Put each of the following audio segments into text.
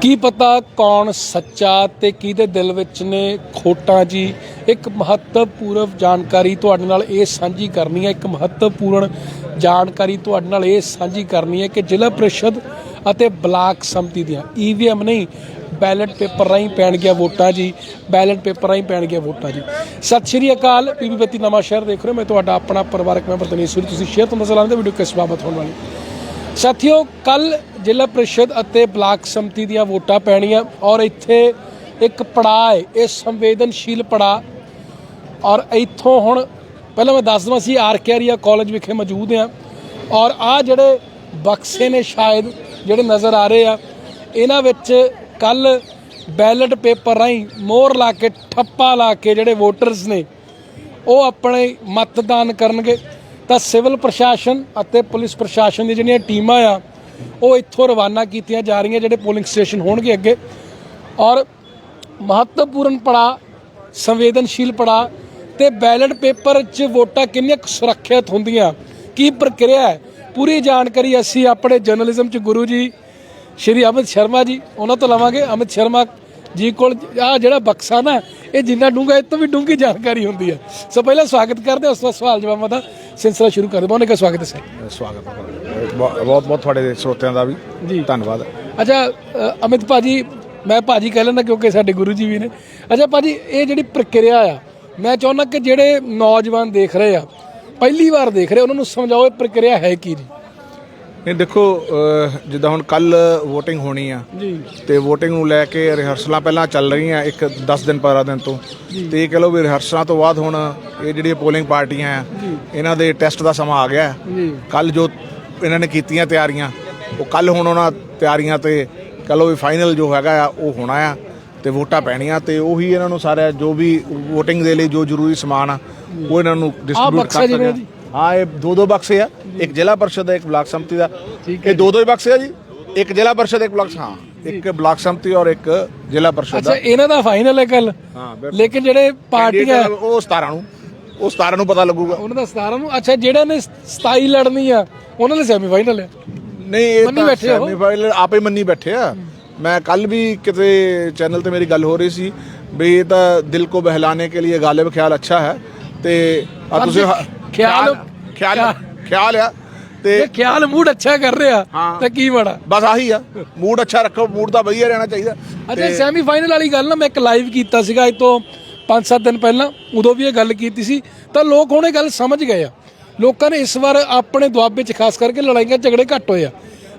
ਕੀ ਪਤਾ ਕੌਣ ਸੱਚਾ ਤੇ ਕਿਹਦੇ ਦਿਲ ਵਿੱਚ ਨੇ ਖੋਟਾਂ ਜੀ? ਇੱਕ ਮਹੱਤਵਪੂਰਨ ਜਾਣਕਾਰੀ ਤੁਹਾਡੇ ਨਾਲ ਇਹ ਸਾਂਝੀ ਕਰਨੀ ਹੈ। ਇੱਕ ਮਹੱਤਵਪੂਰਨ ਜਾਣਕਾਰੀ ਤੁਹਾਡੇ ਨਾਲ ਇਹ ਸਾਂਝੀ ਕਰਨੀ ਹੈ ਕਿ ਜ਼ਿਲ੍ਹਾ ਪ੍ਰੀਸ਼ਦ ਅਤੇ ਬਲਾਕ ਸੰਮਤੀ ਦੀਆਂ ਈਵੀਐਮ ਨਹੀਂ, ਬੈਲਟ ਪੇਪਰ ਰਾਹੀਂ ਪੈਣਗੀਆਂ ਵੋਟਾਂ ਜੀ। ਬੈਲਟ ਪੇਪਰ ਰਾਹੀਂ ਪੈਣਗੀਆਂ ਵੋਟਾਂ ਜੀ। ਸਤਿ ਸ਼੍ਰੀ ਅਕਾਲ ਪੀਪੀ ਬੱਤੀ ਨਵਾਂ ਸ਼ਹਿਰ ਦੇਖ ਰਹੇ ਹੋ। ਮੈਂ ਤੁਹਾਡਾ ਆਪਣਾ ਪਰਿਵਾਰਕ ਮੈਂਬਰ ਤਨੀਸ਼ ਸੂਰੀ। ਤੁਸੀਂ ਸ਼ੇਅਰ ਤੋਂ ਨਜ਼ਰ ਆਉਂਦੇ ਵੀਡੀਓ ਕਿਸ ਬਾਬਤ ਹੋਣ ਵਾਲੀ ਸਾਥੀਓ ਕੱਲ ਜ਼ਿਲ੍ਹਾ ਪ੍ਰੀਸ਼ਦ ਅਤੇ ਬਲਾਕ ਸਮਿਤੀ ਦੀਆਂ ਵੋਟਾਂ ਪੈਣੀਆਂ ਔਰ ਇੱਥੇ ਇੱਕ ਪੜਾਅ ਹੈ, ਇਹ ਸੰਵੇਦਨਸ਼ੀਲ ਪੜਾਅ। ਔਰ ਇੱਥੋਂ ਹੁਣ, ਪਹਿਲਾਂ ਮੈਂ ਦੱਸ ਦਵਾਂ C R K Arya college ਵਿਖੇ ਮੌਜੂਦ ਆ ਔਰ ਆ ਜਿਹੜੇ ਬਕਸੇ ਨੇ ਸ਼ਾਇਦ, ਜਿਹੜੇ ਨਜ਼ਰ ਆ ਰਹੇ ਆ, ਇਹਨਾਂ ਵਿੱਚ ਕੱਲ ਬੈਲਟ ਪੇਪਰ ਰਾਹੀਂ ਮੋਹਰ ਲਾ ਕੇ, ਠੱਪਾ ਲਾ ਕੇ ਜਿਹੜੇ ਵੋਟਰਸ ਨੇ, ਉਹ ਆਪਣੇ ਮਤਦਾਨ ਕਰਨਗੇ। ਤਾਂ ਸਿਵਲ ਪ੍ਰਸ਼ਾਸਨ ਅਤੇ ਪੁਲਿਸ ਪ੍ਰਸ਼ਾਸਨ ਦੀਆਂ ਜਿਹੜੀਆਂ ਟੀਮਾਂ ਆ ਉਹ ਇੱਥੋਂ ਰਵਾਨਾ ਕੀਤੀਆਂ ਜਾ ਰਹੀਆਂ ਜਿਹੜੇ ਪੋਲਿੰਗ ਸਟੇਸ਼ਨ ਹੋਣਗੇ ਅੱਗੇ। ਔਰ ਮਹੱਤਵਪੂਰਨ ਪੜਾ ਸੰਵੇਦਨਸ਼ੀਲ ਪੜਾ ਤੇ ਬੈਲਟ ਪੇਪਰ 'ਚ ਵੋਟਾਂ ਕਿੰਨੀਆਂ ਕੁ ਸੁਰੱਖਿਅਤ ਹੁੰਦੀਆਂ, ਕੀ ਪ੍ਰਕਿਰਿਆ ਹੈ? ਪੂਰੀ ਜਾਣਕਾਰੀ ਅਸੀਂ ਆਪਣੇ ਜਰਨਲਿਜ਼ਮ 'ਚ ਗੁਰੂ ਜੀ, ਸ਼੍ਰੀ ਅਮਿਤ ਸ਼ਰਮਾ ਜੀ, ਉਹਨਾਂ ਤੋਂ ਲਵਾਂਗੇ। ਅਮਿਤ ਸ਼ਰਮਾ ਜੀ ਕੋਲ ਆ ਜਿਹੜਾ ਬਕਸਾ ਨਾ ਇਹ ਜਿੰਨਾ ਡੂੰਘਾ ਇਹ ਤੋਂ ਵੀ ਡੂੰਘੀ ਜਾਣਕਾਰੀ ਹੁੰਦੀ ਹੈ। ਸੋ ਪਹਿਲਾਂ ਸਵਾਗਤ ਕਰਦੇ ਹਾਂ, ਉਸ ਤੋਂ ਬਾਅਦ ਸਵਾਲ ਜਵਾਬਾਂ ਦਾ ਸਿਲਸਿਲਾ ਸ਼ੁਰੂ ਕਰਦੇ ਹਾਂ। ਬਹੁਤ ਬਹੁਤ ਸਵਾਗਤ ਹੈ ਸਰ। ਸਵਾਗਤ ਹੈ ਬਹੁਤ ਬਹੁਤ ਤੁਹਾਡੇ ਸਰੋਤਿਆਂ ਦਾ ਵੀ ਜੀ। ਧੰਨਵਾਦ। ਅੱਛਾ ਅਮਿਤ ਭਾਜੀ ਮੈਂ ਭਾਜੀ ਕਹਿ ਲੈਂਦਾ ਕਿਉਂਕਿ ਸਾਡੇ ਗੁਰੂ ਜੀ ਵੀ ਨੇ। ਅੱਛਾ ਭਾਜੀ ਇਹ ਜਿਹੜੀ ਪ੍ਰਕਿਰਿਆ ਆ ਮੈਂ ਚਾਹੁੰਦਾ ਕਿ ਜਿਹੜੇ ਨੌਜਵਾਨ ਦੇਖ ਰਹੇ ਆ ਪਹਿਲੀ ਵਾਰ ਦੇਖ ਰਹੇ ਉਹਨਾਂ ਨੂੰ ਸਮਝਾਓ ਇਹ ਪ੍ਰਕਿਰਿਆ ਹੈ ਕੀ ਜੀ। ਨਹੀਂ ਦੇਖੋ ਅਹ, ਜਿੱਦਾਂ ਹੁਣ ਕੱਲ VOTING ਹੋਣੀ ਆ ਜੀ। ਤੇ VOTING ਨੂੰ ਲੈ ਕੇ ਰਿਹਰਸਲਾਂ ਪਹਿਲਾਂ ਚੱਲ ਰਹੀਆਂ ਇੱਕ 10 ਦਿਨ 15 ਦਿਨ ਤੋਂ। ਤੇ ਇਹ ਕਹ ਲਓ ਵੀ ਰਿਹਰਸਲਾਂ ਤੋਂ ਬਾਅਦ ਹੁਣ ਇਹ ਜਿਹੜੀਆਂ ਪੋਲਿੰਗ ਪਾਰਟੀਆਂ ਆ ਇਹਨਾਂ ਦੇ ਟੈਸਟ ਦਾ ਸਮਾਂ ਆ ਗਿਆ। ਜੀ। ਕੱਲ ਜੋ ਇਹਨਾਂ ਨੇ ਕੀਤੀਆਂ ਤਿਆਰੀਆਂ ਉਹ ਕੱਲ ਹੁਣ ਉਹਨਾਂ ਤਿਆਰੀਆਂ ਤੇ ਕਹ ਲਓ ਵੀ ਫਾਈਨਲ ਜੋ ਹੈਗਾ ਆ ਉਹ ਹੋਣਾ ਆ ਤੇ ਵੋਟਾਂ ਪੈਣੀਆਂ ਤੇ ਉਹੀ ਇਹਨਾਂ ਨੂੰ ਸਾਰਾ ਜੋ ਵੀ VOTING ਦੇ ਲਈ ਜੋ ਜ਼ਰੂਰੀ ਸਮਾਨ ਆ ਉਹ ਇਹਨਾਂ ਨੂੰ ਡਿਸਟ੍ਰੀਬਿਊਟ ਬਕਸਾ ਕਰ ਜਿਵੇਂ ਸਕਦੇ ਜੀ। ਹਾਂ ਇਹ ਦੋ ਦੋ ਬਕਸੇ ਆ। ਇੱਕ ਜ਼ਿਲ੍ਹਾ ਪਰਿਸ਼ਦ ਦਾ ਇੱਕ ਬਲਾਕ ਸੰਮਤੀ ਦਾ। ਇਹ ਦੋ ਦੋ ਹੀ ਬਕਸੇ ਆ ਜੀ। ਇੱਕ ਜ਼ਿਲ੍ਹਾ ਪਰਿਸ਼ਦ ਇੱਕ ਬਲਾਕ ਹਾਂ ਇੱਕ ਬਲਾਕ ਸੰਮਤੀ ਔਰ ਇੱਕ ਜ਼ਿਲ੍ਹਾ ਪਰਿਸ਼ਦ ਅੱਛਾ ਇਹਨਾਂ ਦਾ ਫਾਈਨਲ ਹੈ ਕੱਲ ਲੇਕਿਨ ਜਿਹੜੇ ਪਾਰਟੀਆਂ ਉਹ 17 ਨੂੰ। ਉਹ 17 ਨੂੰ ਪਤਾ ਲੱਗੂਗਾ। ਉਹਨਾਂ ਦਾ 17 ਨੂੰ ਅੱਛਾ ਜਿਹੜਾ ਨੇ 27 ਲੜਨੀ ਆ ਉਹਨਾਂ ਦੇ ਸੈਮੀ ਫਾਈਨਲ ਹੈ। ਨਹੀਂ ਇਹ ਮੰਨੀ ਤਾਂ semi-final ਆਪੇ ਮੰਨੀ ਬੈਠੇ ਆ। ਮੈਂ ਕੱਲ ਵੀ ਕਿਤੇ ਚੈਨਲ ਤੇ ਮੇਰੀ ਗੱਲ ਹੋ ਰਹੀ ਸੀ ਵੀ ਇਹ ਤਾਂ ਦਿਲ ਕੋ ਬਹਿਲਾਨੇ ਕੇ ਲਈ ਗਾਲਿਬ ਖਿਆਲ ਅੱਛਾ ਹੈ। ਤੇ ਆ ਤੁਸੀਂ ਖਿਆਲ- ਖਿਆਲ ਖਿਆਲ ਆ ਤੇ ਖਿਆਲ ਮੂਡ ਅੱਛਾ ਕਰ ਰਿਹਾ ਹਾਂ। ਤਾਂ ਕੀ ਬੜਾ? ਬਸ ਆਹੀ ਆ ਮੂਡ ਅੱਛਾ ਰੱਖੋ ਮੂਡ ਤਾਂ ਵਧੀਆ ਰਹਿਣਾ ਚਾਹੀਦਾ। ਅੱਛਾ ਸੈਮੀ ਫਾਈਨਲ ਵਾਲੀ ਗੱਲ ਨਾ ਮੈਂ ਇੱਕ ਲਾਈਵ ਕੀਤਾ ਸੀਗਾ ਇਹ ਤੋਂ 5-7 ਦਿਨ ਪਹਿਲਾਂ ਉਦੋਂ ਵੀ ਇਹ ਗੱਲ ਕੀਤੀ ਸੀ। ਤਾਂ ਲੋਕ ਹੁਣ ਇਹ ਗੱਲ ਸਮਝ ਗਏ ਆ। ਲੋਕਾਂ ਨੇ ਇਸ ਵਾਰ ਆਪਣੇ ਦੁਆਬੇ 'ਚ ਖਾਸ ਕਰਕੇ ਲੜਾਈਆਂ ਝਗੜੇ ਘੱਟ ਹੋਏ ਆ।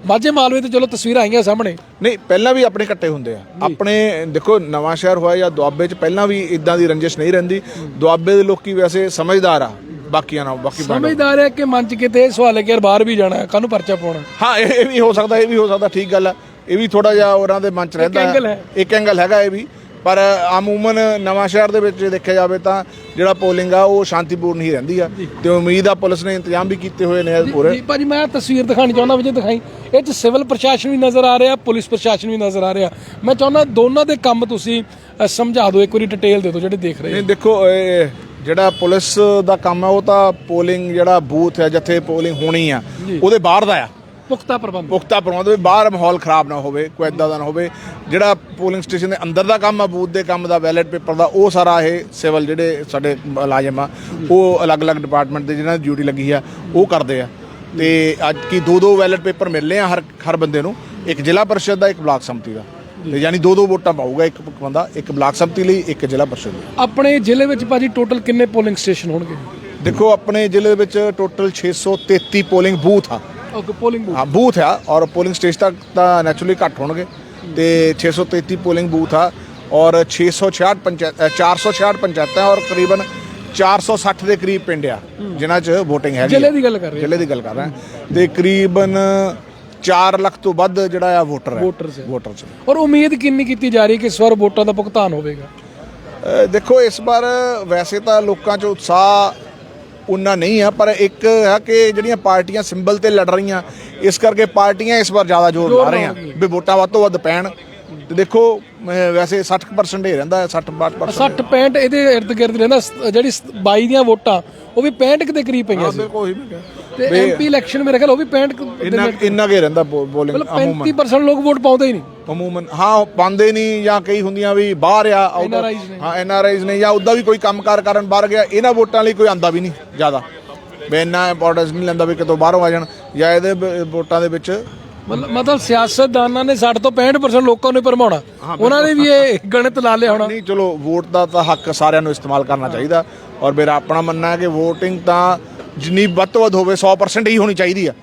ਮਾਝੇ ਮਾਲਵੇ ਤੇ ਚਲੋ ਤਸਵੀਰਾਂ ਆਈਆਂ ਸਾਹਮਣੇ। ਨਹੀਂ ਪਹਿਲਾਂ ਵੀ ਆਪਣੇ ਇਕੱਠੇ ਹੁੰਦੇ ਆ। ਆਪਣੇ ਦੇਖੋ ਨਵਾਂ ਸ਼ਹਿਰ ਹੋਇਆ ਜਾਂ ਦੁਆਬੇ 'ਚ ਪਹਿਲਾਂ ਵੀ ਇਦਾਂ ਦੀ ਰੰਜਿਸ਼ ਨਹੀਂ ਰਹਿੰਦੀ। ਦੁਆਬੇ ਦੇ ਲੋਕੀ ਵੈਸੇ ਸਮਝਦਾਰ ਆ। ਬਾਕੀਆਂ ਨਾਲੋਂ ਬਾਕੀ ਸਮਝਦਾਰ ਹੈ ਕਿ ਮਨ 'ਚ ਕਿਤੇ ਇਹ ਸਵਾਲ ਹੈ ਕਿ ਯਾਰ ਬਾਹਰ ਵੀ ਜਾਣਾ ਹੈ ਕਾਹਨੂੰ ਪਰਚਾ ਪਾਉਣਾ? ਹਾਂ ਇਹ ਇਹ ਵੀ ਹੋ ਸਕਦਾ ਇਹ ਵੀ ਹੋ ਸਕਦਾ ਠੀਕ ਗੱਲ ਆ। ਇਹ ਵੀ ਥੋੜਾ ਜਿਹਾ ਉਹਨਾਂ ਦੇ ਮਨ ਚ ਰਹਿੰਦਾ angle ਹੈ। ਇੱਕ ਐਂਗਲ ਹੈਗਾ ਇਹ ਵੀ। ਪਰ ਆਮੂਮਨ ਨਵਾਂ ਸ਼ਹਿਰ ਦੇ ਵਿੱਚ ਜੇ ਦੇਖਿਆ ਜਾਵੇ ਤਾਂ ਜਿਹੜਾ ਪੋਲਿੰਗ ਆ ਉਹ ਸ਼ਾਂਤੀਪੂਰਨ ਹੀ ਰਹਿੰਦੀ ਆ। ਤੇ ਉਮੀਦ ਆ ਪੁਲਿਸ ਨੇ ਇੰਤਜ਼ਾਮ ਵੀ ਕੀਤੇ ਹੋਏ ਨੇ ਪੂਰੇ। ਜੀ ਭਾਜੀ ਮੈਂ ਤਸਵੀਰ ਦਿਖਾਣੀ ਚਾਹੁੰਦਾ ਵੀ ਜੇ ਦਿਖਾਈ। ਇਹ 'ਚ ਸਿਵਲ ਪ੍ਰਸ਼ਾਸਨ ਵੀ ਨਜ਼ਰ ਆ ਰਿਹਾ ਪੁਲਿਸ ਪ੍ਰਸ਼ਾਸਨ ਵੀ ਨਜ਼ਰ ਆ ਰਿਹਾ। ਮੈਂ ਚਾਹੁੰਦਾ ਦੋਨਾਂ ਦੇ ਕੰਮ ਤੁਸੀਂ ਅ, ਸਮਝਾ ਦਿਓ ਇੱਕ ਵਾਰੀ ਡਿਟੇਲ ਦੇ ਦਿਓ ਜਿਹੜੇ ਦੇਖ ਰਹੇ। ਨਹੀਂ ਦੇਖੋ ਇਹ ਜਿਹੜਾ ਪੁਲਿਸ ਦਾ ਕੰਮ ਆ ਉਹ ਤਾਂ ਪੋਲਿੰਗ ਜਿਹੜਾ ਬੂਥ ਹੈ ਜਿੱਥੇ ਪੋਲਿੰਗ ਹੋਣੀ ਆ ਉਹਦੇ ਬਾਹਰ ਦਾ ਆ। ਪੁਖਤਾ ਪ੍ਰਬੰਧ। ਪੁਖਤਾ ਪ੍ਰਬੰਧ ਹੋਵੇ ਬਾਹਰ ਮਾਹੌਲ ਖਰਾਬ ਨਾ ਹੋਵੇ ਕੋਈ ਏਦਾਂ ਦਾ ਨਾ ਹੋਵੇ। ਜਿਹੜਾ ਪੋਲਿੰਗ ਸਟੇਸ਼ਨ ਦੇ ਅੰਦਰ ਦਾ ਕੰਮ ਆ ਬੂਥ ਦੇ ਕੰਮ ਦਾ ਬੈਲਟ ਪੇਪਰ ਦਾ ਉਹ ਸਾਰਾ ਇਹ ਸਿਵਲ ਜਿਹੜੇ ਸਾਡੇ ਮੁਲਾਜ਼ਮ ਆ ਉਹ ਅਲੱਗ-ਅਲੱਗ ਡਿਪਾਰਟਮੈਂਟ ਦੇ ਜਿਹਨਾਂ ਦੀ ਡਿਊਟੀ ਲੱਗੀ ਆ ਉਹ ਕਰਦੇ ਆ। ਤੇ ਅੱਜ ਕੀ ਦੋ ਦੋ ਬੈਲਟ ਪੇਪਰ ਮਿਲਨੇ ਆ ਹਰ ਹਰ ਬੰਦੇ ਨੂੰ ਇੱਕ ਜ਼ਿਲ੍ਹਾ ਪਰਿਸ਼ਦ ਦਾ ਇੱਕ ਬਲਾਕ ਸੰਮਤੀ ਦਾ। ਤੇ ਯਾਨੀ ਦੋ ਦੋ ਵੋਟਾਂ ਪਾਊਗਾ ਇੱਕ ਬੰਦਾ ਇੱਕ ਬਲਾਕ ਸੰਮਤੀ ਲਈ ਇੱਕ ਜ਼ਿਲ੍ਹਾ ਪਰਿਸ਼ਦ ਲਈ। ਆਪਣੇ ਜ਼ਿਲ੍ਹੇ ਵਿੱਚ ਭਾਜੀ ਟੋਟਲ ਕਿੰਨੇ ਪੋਲਿੰਗ ਸਟੇਸ਼ਨ ਹੋਣਗੇ? ਦੇਖੋ ਆਪਣੇ ਜ਼ਿਲ੍ਹੇ ਵਿੱਚ ਟੋਟਲ 633 ਪੋਲਿੰਗ ਬੂਥ ਆ। ਓਕੇ ਪੋਲਿੰਗ ਹਾਂ ਬੂਥ ਆ ਔਰ ਪੋਲਿੰਗ ਸਟੇਜ ਤੱਕ ਤਾਂ ਨੈਚੁਰਲੀ ਘੱਟ ਹੋਣਗੇ। ਤੇ 633 ਪੋਲਿੰਗ ਬੂਥ ਆ ਔਰ 666 ਪੰਚਾਇਤ ਅ, 466 ਪੰਚਾਇਤਾਂ ਔਰ ਕਰੀਬਨ 460 ਦੇ ਕਰੀਬ ਪਿੰਡ ਆ ਜਿਨ੍ਹਾਂ 'ਚ VOTING ਹੈਗੀ ਜ਼ਿਲ੍ਹੇ। ਦੀ ਗੱਲ ਕਰ ਰਹੇ ਜ਼ਿਲ੍ਹੇ ਦੀ ਗੱਲ ਕਰ ਰਹੇ। ਤੇ ਕਰੀਬਨ 4 ਲੱਖ ਤੋਂ ਵੱਧ ਜਿਹੜਾ ਆ ਵੋਟਰ ਹੈ। Voters ਹੈ। ਵੋਟਰ ਚ ਔਰ ਉਮੀਦ ਕਿੰਨੀ ਕੀਤੀ ਜਾ ਰਹੀ ਹੈ ਕਿ ਇਸ ਵਾਰ ਵੋਟਾਂ ਦਾ ਭੁਗਤਾਨ ਹੋਵੇਗਾ? ਅ, ਦੇਖੋ ਇਸ ਵਾਰ ਵੈਸੇ ਤਾਂ ਲੋਕਾਂ 'ਚ ਉਤਸ਼ਾਹ ਉਨਾ ਨਹੀਂ ਆ ਪਰ ਇੱਕ ਹੈ ਕਿ ਜਿਹੜੀਆਂ ਪਾਰਟੀਆਂ ਸਿੰਬਲ ਤੇ ਲੜ ਰਹੀਆਂ ਇਸ ਕਰਕੇ ਪਾਰਟੀਆਂ ਇਸ ਵਾਰ ਜ਼ਿਆਦਾ ਜ਼ੋਰ ਲਾ ਰਹੀਆਂ ਵੀ ਵੋਟਾਂ ਵੱਧ ਤੋਂ ਵੱਧ ਪੈਣ। ਤੇ ਦੇਖੋ ਵੈਸੇ 60% ਹੀ ਰਹਿੰਦਾ ਹੈ 60 62% 60 65 ਇਹਦੇ ਇਰਦ ਗਿਰਦ ਰਹਿੰਦਾ ਸ- ਜਿਹੜੀ ਸ- 22 ਦੀਆਂ ਵੋਟਾਂ ਉਹ ਵੀ 65 ਕੁ ਦੇ ਕਰੀਬ ਪਈਆਂ ਸੀ। ਬਿਲਕੁਲ ਉਹੀ ਮੈਂ ਕਿਹਾ। ਤੇ ਐਮਪੀ ਇਲੈਕਸ਼ਨ ਮੇਰੇ ਖਿਆਲ ਉਹ ਵੀ 65 ਕੁ ਦੇ ਇੰਨਾ ਇੰਨਾ ਕੇ ਰਹਿੰਦਾ ਬੋਲਿੰਗ ਮਤਲਬ 35% ਲੋਕ ਵੋਟ ਪਾਉਂਦੇ ਹੀ ਨਹੀਂ। ਅਮੂਮਨ ਹਾਂ ਪਾਉਂਦੇ ਨਹੀਂ ਜਾਂ ਕਈ ਹੁੰਦੀਆਂ ਵੀ ਬਾਹਰ ਆ out of- NRIs ਨੇ। ਹਾਂ ਐਨਆਰਆਈਜ਼ ਨੇ ਜਾਂ ਉਦਾਂ ਵੀ ਕੋਈ ਕੰਮਕਾਰ ਕਰਨ ਬਾਹਰ ਗਿਆ ਇਹਨਾਂ ਵੋਟਾਂ ਲਈ ਕੋਈ ਆਂਦਾ ਵੀ ਨਹੀਂ ਜ਼ਿਆਦਾ। ਵੀ ਇੰਨਾ ਇੰਪੋਰਟੈਂਸ ਨਹੀਂ ਲੈਂਦਾ ਵੀ ਕਿਤੋਂ ਬਾਹਰੋਂ ਆ ਜਾਣ ਜਾਂ ਇਹਦੇ ਵੋਟਾਂ ਦੇ ਵਿੱਚ ਮਤਲਬ ਮਤਲਬ ਸਿਆਸਤਦਾਨਾਂ ਨੇ 60 ਤੋਂ 65% ਲੋਕਾਂ ਨੂੰ ਭਰਮਾਉਣਾ। ਉਹਨਾਂ ਨੇ ਵੀ ਇਹ ਗਣਿਤ ਲਾ ਲਿਆ ਹੋਣਾ। ਨਹੀਂ ਚਲੋ ਵੋਟ ਦਾ ਤਾਂ ਹੱਕ ਸਾਰਿਆਂ ਨੂੰ ਇਸਤੇਮਾਲ ਕਰਨਾ ਚਾਹੀਦਾ। ਔਰ ਮੇਰਾ ਆਪਣਾ ਮੰਨਣਾ ਹੈ ਕਿ VOTING ਤਾਂ ਜਿੰਨੀ ਵੱਧ ਤੋਂ ਵੱਧ ਹੋਵੇ 100% ਹੀ ਹੋਣੀ ਚਾਹੀਦੀ ਆ।